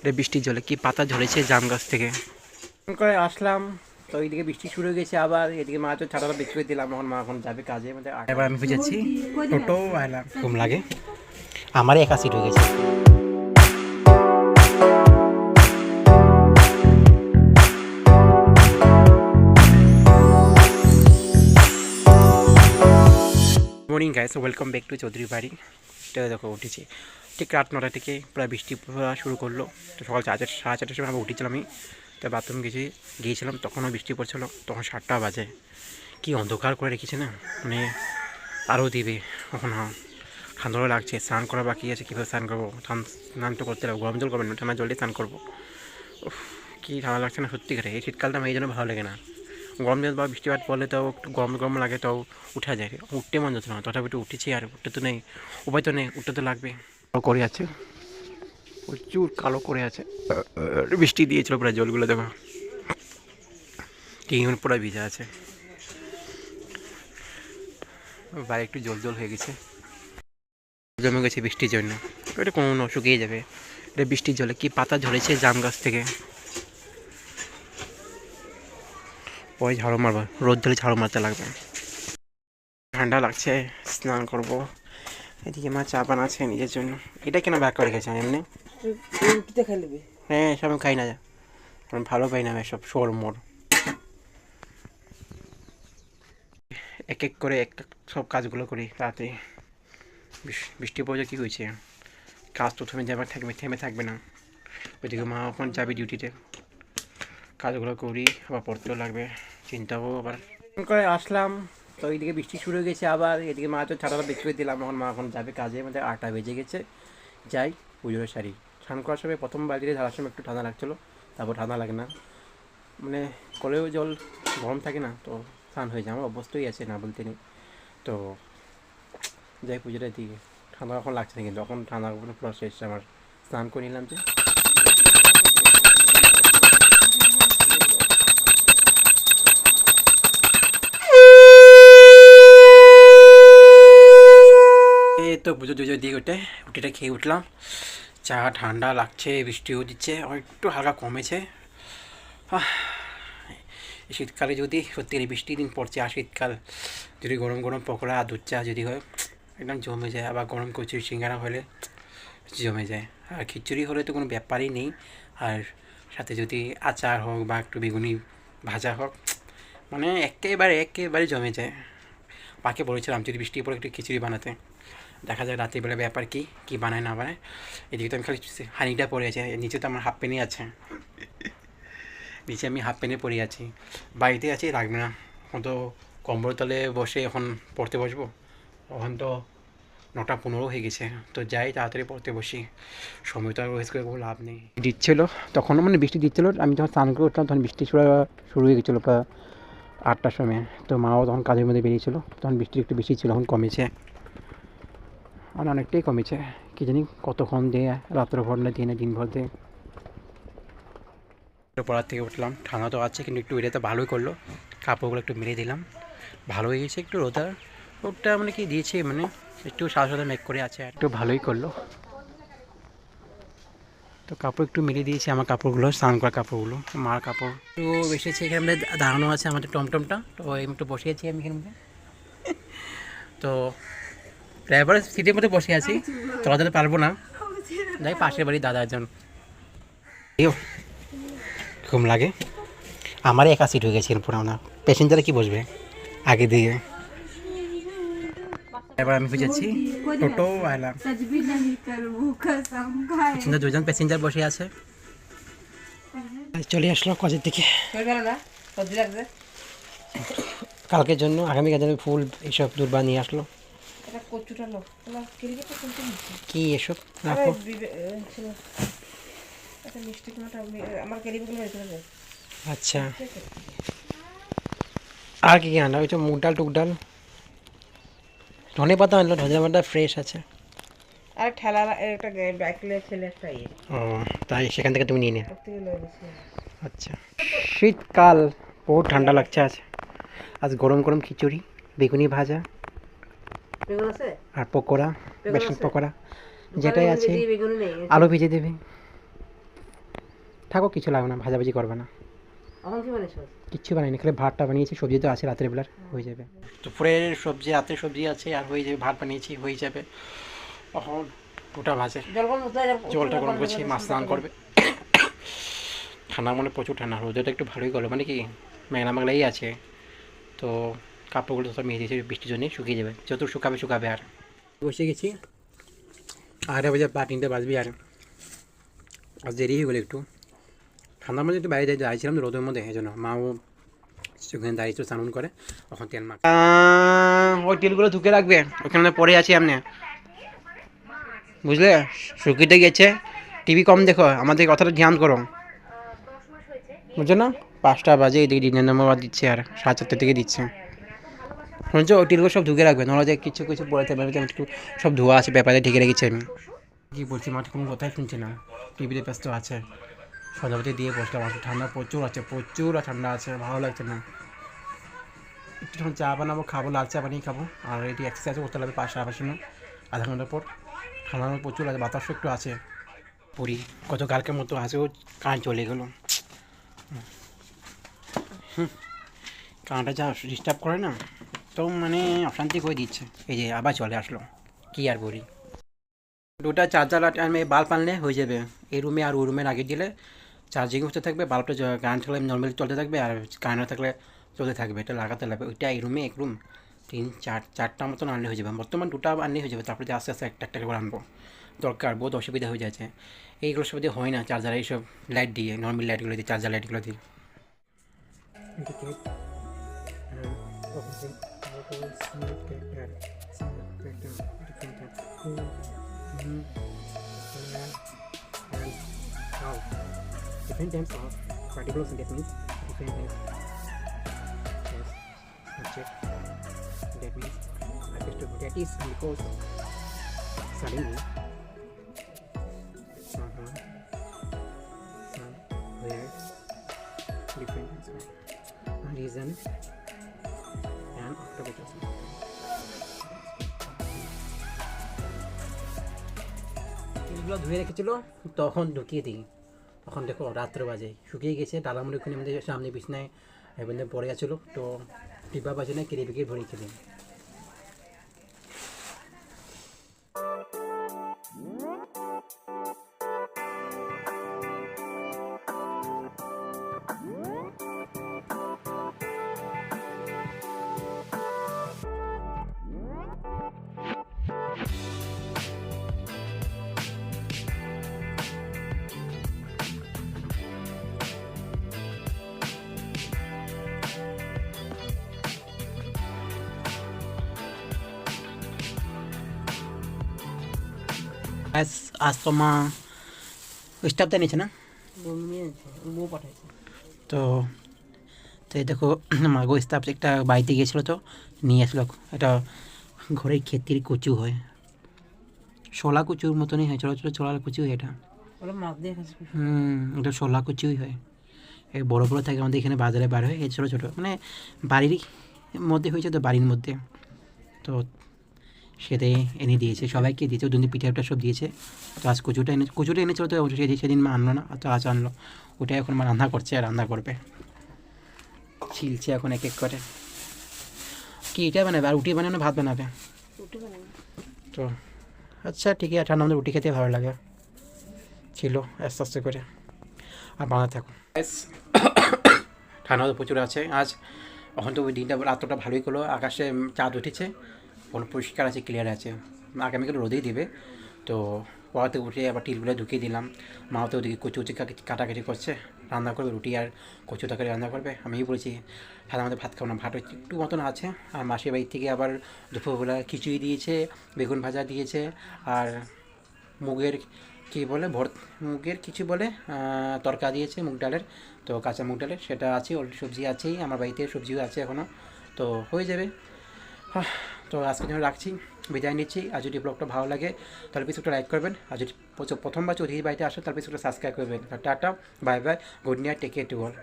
এটা বৃষ্টির জলে কি পাতা ঝরেছে জাম গাছ থেকে? করে আসলাম তো ওইদিকে বৃষ্টি শুরু হয়ে গেছে আবার এদিকে মা তো ছাতাটা বের করে দিলাম এখন মা এখন যাবে কাজে মানে এবার আমি বুঝেছি টোটো আইলাম ঘুম লাগে? আমার একা সিট হয়ে গেছে। Morning guys welcome back to Chowdhury বাড়ি এটা দেখো উঠেছি। ঠিক রাত নটা থেকে প্রায় বৃষ্টি পড়া শুরু করল। তো সকাল চার চারটে, সাড়ে চারটার সময় আমি উঠেছিলাম আমি। তো বাথরুম গেছি, গিয়েছিলাম, তখনও বৃষ্টি পড়ছিল। তখন সাতটা বাজে। কি অন্ধকার করে রেখেছে না? মানে আরও দিবে। এখন হ্যাঁ ঠান্ডাও লাগছে। স্নান করা বাকি আছে। কীভাবে স্নান করব? স্নান তো করতে লাগবে। গরম জল করবেন না, ঠান্ডা জলে স্নান করব। কি ঠান্ডা লাগছে না সত্যি করে? এই শীতকালটা আমার এই জন্য ভালো লাগে না। গরম জল বা বৃষ্টিপাত পড়লে তাও একটু গরম গরম লাগে, তাও উঠা যায়। উঠতে মন যাচ্ছে না। তথাপি একটু উঠেছি আর উঠতে তো নেই। উপায় তো নেই। উঠতে তো লাগবে। করে আছে। প্রচুর কালো করে আছে। বৃষ্টি দিয়েছিল প্রায় জলগুলো, দেখো। টিন পুরো ভিজা আছে। বাইরে একটু জল জল হয়ে গেছে। জমে গেছে বৃষ্টির জন্য। এটা কোনো শুকিয়ে যাবে। এটা বৃষ্টির জলে কি পাতা ঝরেছে জাম গাছ থেকে? পরে ঝাড়ু মারবো। রোদ ধরে ঝাড়ু মারতে লাগবে। ঠান্ডা লাগছে, স্নান করব। এদিকে মা চা বানাচ্ছে নিজের জন্য। এটা কেন ব্যাক করে গেছে এমনি? রুটিতে খাই নেবে। হ্যাঁ এসব আমি খাই না যা। আমি ভালো পাই না এসব শোর মোর। এক এক করে এক এক সব কাজগুলো করি তাড়াতাড়ি বৃষ্টি পড়ে কী হয়েছে? কাজ তো থেমে যাবার থাকবে থেমে থাকবে না। ওইদিকে মা এখন যাবে ডিউটিতে কাজগুলো করি আবার পড়তেও লাগবে। চিন্তাও আবার করে আসলাম। তো ওইদিকে বৃষ্টি শুরু হয়ে গেছে আবার, এদিকে মা তো ছাতাটা বের করে দিলাম, এখন মা এখন যাবে কাজে আমাদের আটা বেজে গেছে। যাই পুজোর শাড়ি স্নান করার সময় প্রথম বাড়িতে ঢালার সময় একটু ঠান্ডা লাগছিল, তারপর ঠান্ডা লাগে না। মানে কলেও জল গরম থাকে না, তো স্নান হয়ে যায়, আমার অভ্যস্তই আছে, না বলতে নেই। তো যাই, পুজোটা দিকে ঠান্ডা এখন লাগছে না কিন্তু, এখন ঠান্ডা পুরো শেষ, আমার স্নান করে নিলাম যে। তো পুজো টুজো দিয়ে উঠে উঠেটা খেয়ে উঠলাম চা ঠান্ডা লাগছে বৃষ্টিও দিচ্ছে একটু হালকা কমেছে শীতকালে যদি সত্যি বৃষ্টি দিন পড়ছে আর শীতকাল যদি গরম গরম পকোড়া আর দুধ চা যদি হয় একদম জমে যায় আবার গরম কচুরি সিঙ্গারা হলে জমে যায় আর খিচুড়ি হলে তো কোনো ব্যাপারই নেই আর সাথে যদি আচার হোক বা একটু বেগুনি ভাজা হোক মানে একেবারে একেবারে জমে যায় পাকে বলেছিলাম যদি বৃষ্টি পড়ে একটু খিচুড়ি বানাতে দেখা যায় রাত্রিবেলা ব্যাপার কি কি বানায় না বানায়। এদিকে তো আমি খালি হানিটা পড়ে আছে নিচে তো আমার হাফ পেনি আছে। নিচে আমি হাফ পেনে পড়ে আছি। বাড়িতে আছি লাগবে না এখন তো কম্বল তলে বসে এখন পড়তে বসবো। এখন তো নটা পনেরো হয়ে গেছে, তো যাই তাড়াতাড়ি পড়তে বসি। সময় তো আর ওয়েস্ট করে কোনো লাভ নেই। দিচ্ছিল, তখনও মানে বৃষ্টি দিচ্ছিল, আমি যখন স্নান করে উঠলাম তখন বৃষ্টি শুরু শুরু হয়ে গেছিল প্রায় আটটার সময়। তো মাও তখন কাজের মধ্যে বেরিয়েছিল, তখন বৃষ্টি একটু বেশি ছিল, এখন কমেছে। আর অনেকটাই কমেছে। কি জানি কতক্ষণ দিয়ে রাত্রভর না দিনে দিনভর দিয়ে একটু পড়ার থেকে উঠলাম ঠান্ডা তো আছে কিন্তু একটু এটাতে ভালোই করল। কাপড়গুলো একটু মেরে দিলাম ভালো হয়ে গেছে একটু রোদার। রোদটা মানে কি দিয়েছে মানে একটু সাদা সাদা মেক করে আছে একটু ভালোই করল। তো কাপড় একটু মেরে দিয়েছি আমার কাপড়গুলো স্নান করা কাপড়গুলো মার কাপড়। তো এসেছে এখানে দাঁড়ানো আছে আমাদের টমটমটা তো একটু বসিয়েছি আমি এখানে। তো ড্রাইভারের সিটের মধ্যে বসে আছি। চলাচলে পারব না। যাই পাশের বাড়ির দাদা একজন। ঘুম লাগে। আমার একা সিট হয়ে গেছে এরপর আমার। প্যাসেঞ্জারে কি বসবে? আগে দিয়ে। আমি টোটো আচ্ছা, দুজন প্যাসেঞ্জার বসে আছে। চলে আসলো কালকের জন্য আগামীকাল ফুল এইসব দূর নিয়ে আসলো। এটা কচুটা লো তোমার ক্রিকেটটা কোনটা নিচ্ছে কি এসব? রাখো ছিল। মিষ্টি কোনোটা আমার ক্যারিগুলো যায় আচ্ছা। আর কি আনলো ওই তো মুগ ডাল টুক ডাল। ধনে পাতা আনলো ধনে পাতা ফ্রেশ আছে। আর ঠেলা একটা ছেলে একটা ইয়ে। ও তাই সেখান থেকে তুমি নিয়ে গেছি। আচ্ছা। শীতকাল বহুত ঠান্ডা লাগছে আজ। আজ গরম গরম খিচুড়ি বেগুনি ভাজা। বেগুন আছে? আর পকোড়া বেসন পকোড়া যেটাই আছে আলু ভেজে দেবে। থাকো কিছু লাগবে না ভাজাভাজি করবে না। এখন কি বানিয়েছ? কিচ্ছু বানাইনি খালি ভাতটা বানিয়েছি সবজি তো আছে রাতের বেলার হয়ে যাবে। দুপুরের সবজি রাতের সবজি আছে আর হয়ে যাবে ভাত বানিয়েছি হয়ে যাবে। এখন ওটা ভাজে। জলটা গরম করছি মাছ স্নান করবে। ঠান্ডা মানে প্রচুর ঠান্ডা রোদেটা একটু ভালোই গেলো মানে কি মেঘলা মেঘলাই আছে। তো কাপড়গুলো সব মেয়ে দিয়েছে, বৃষ্টির জন্য শুকিয়ে যাবে। যত শুকাবে শুকাবে আর। বসে গেছি। আড়াই বাজে পা তিনটে বাজবি আর। আজ দেরি হয়ে গেলো একটু। ঠান্ডার মধ্যে একটু বাইরে যাই দাঁড়িয়েছিলাম রোদের মধ্যে, এই জন্য মাও সেখানে দাঁড়িয়েছিল স্নান করে। ওখান তেল মাখ। ওই তেলগুলো ধুকে রাখবে। ওখানে পরে আছি আপনি বুঝলে? শুকিতে গেছে। টিভি কম দেখো, আমাদের কথাটা ধ্যান করো। বুঝছ না? পাঁচটা বাজে, এদিকে ডিনার নম্বর দিচ্ছে আর, সাড়ে চারটে থেকে দিচ্ছে। শুনছো ওই টিলগুলো সব ধুকে রাখবে, নাহলে যে কিছু কিছু বলতে পারবে আমি একটু সব ধোয়া আছে ব্যাপারে ঢেকে রেখেছি আমি। কী বলছি মাঠে কোনো কথাই শুনছে না? টিভিতে ব্যস্ত আছে। সজাপতি দিয়ে বসলাম আসলে ঠান্ডা প্রচুর আছে, প্রচুর ঠান্ডা আছে, ভালো লাগছে না। একটু যখন চা বানাবো, খাব, লাল চা বানিয়ে খাব, আর এটি এক্সারসাইজ করতে লাগবে পাঁচটা আবার সময় আধা ঘণ্টা পর ঠান্ডা প্রচুর আছে, বাতাসও একটু আছে। পুরী, কত কালকের মতো আসেও কান চলে গেলো। কানটা যা ডিস্টার্ব করে না তো মানে অশান্তি করে দিচ্ছে। এই যে আবার চলে আসলো। কি আর বলি? দুটা চার্জার আমি বাল্ব আনলে হয়ে যাবে। এই রুমে আর ওই রুমে লাগিয়ে দিলে চার্জিং হতে থাকবে, বাল্বটা কারেন্ট থাকলে নর্মালি চলতে থাকবে আর কারেন্ট থাকলে চলতে থাকবে। এটা লাগাতে লাগবে। ওইটা এই রুমে এক রুম তিন, চার, চারটা মতন আনলে হয়ে যাবে। বর্তমান দুটা আনলে হয়ে যাবে। তারপরে যে আস্তে আস্তে একটা একটা করে আনব। দরকার, বহুত অসুবিধা হয়ে যাচ্ছে। এইগুলো সব দিয়ে হয় না। চার্জার এইসব লাইট দিয়ে নর্মাল লাইটগুলো দিয়ে চার্জার লাইটগুলো দিয়ে। double snake pattern snake pattern repeated who you where and how different types of particles sentence means different types yes subject that means understood that is because suddenly somehow different reason এগুলো ধুয়ে রেখেছিল, তখন ঢুকিয়ে দিই। তখন দেখো রাত্রে বাজে, শুকিয়ে গেছে ডালামুড়ি ওখানে আমাদের সামনে বিছনায় এবার পড়ে গেছিল তো টিপা বাজে না কেড়ে বিকে ভরে আজ তো মা স্টাফটা নিয়েছে না? তো তো এই দেখো মাগো স্টাফ একটা বাড়িতে গিয়েছিল তো নিয়ে আসলো। এটা ঘরের ক্ষেতির কচু হয়। শোলা কচুর মতনই হয় ছোটো ছোটো ছোলা কচু হয় এটা। হুম এটা শোলা কচুই হয়। এই বড়ো বড়ো থাকে আমাদের এখানে বাজারে বার হয় এই ছোটো ছোটো। মানে বাড়ির মধ্যে হয়েছে তো বাড়ির মধ্যে। তো সেটা এনে দিয়েছে। সবাইকে দিয়েছে দুদিন পিঠে পিঠা সব দিয়েছে। তো আজ কচুটা এনে কচুটা এনেছিল তো সেদিন সেদিন মা আনলো না তো আজ আনলো। ওটাই এখন মা রান্না করছে আর রান্না করবে। ছিলছে এখন এক এক করে। কি এটা বানাবে? আর রুটি বানানো ভাত বানাবে? তো আচ্ছা ঠিক আছে। ঠান্ডা আমাদের রুটি খেতে ভালো লাগে। ছিল আস্তে আস্তে করে। আর বানাতে থাকুন ঠান্ডা তো প্রচুর আছে। আজ এখন তো ওই দিনটা রাত্রটা ভালোই করল। আকাশে চাঁদ উঠেছে। কোনো পরিষ্কার আছে ক্লিয়ার আছে। আগামীকাল রোদেই দেবে। তো পড়াতে উঠে আবার টিলগুলো ঢুকিয়ে দিলাম। মা তো ওদিকে কচু কচু কাটাকাটি করছে। রান্না করবে রুটি আর কচু তরকারি রান্না করবে। আমিই বলেছি সাধারণত ভাত খাব না। ভাত একটু মতন আছে। আর মাসির বাড়ি থেকে আবার দুপুরবেলা খিচুড়ি দিয়েছে, বেগুন ভাজা দিয়েছে আর মুগের কী বলে ভর মুগের কিছু বলে তরকা দিয়েছে মুগ ডালের। তো কাঁচা মুগ ডালের, সেটা আছে, ওর সবজি আছেই। আমার বাড়িতে সবজিও আছে এখনও তো হয়ে যাবে। তো আজকের জন্য রাখছি, বিদায় নিচ্ছি। আর যদি ব্লগটা ভালো লাগে, তাহলে পিছু একটা লাইক করবেন। আর যদি প্রথমবার চৌধুরী বাড়িতে আসে তাহলে পিছু একটা সাবস্ক্রাইব করবেন। Tata bye bye good night take care to all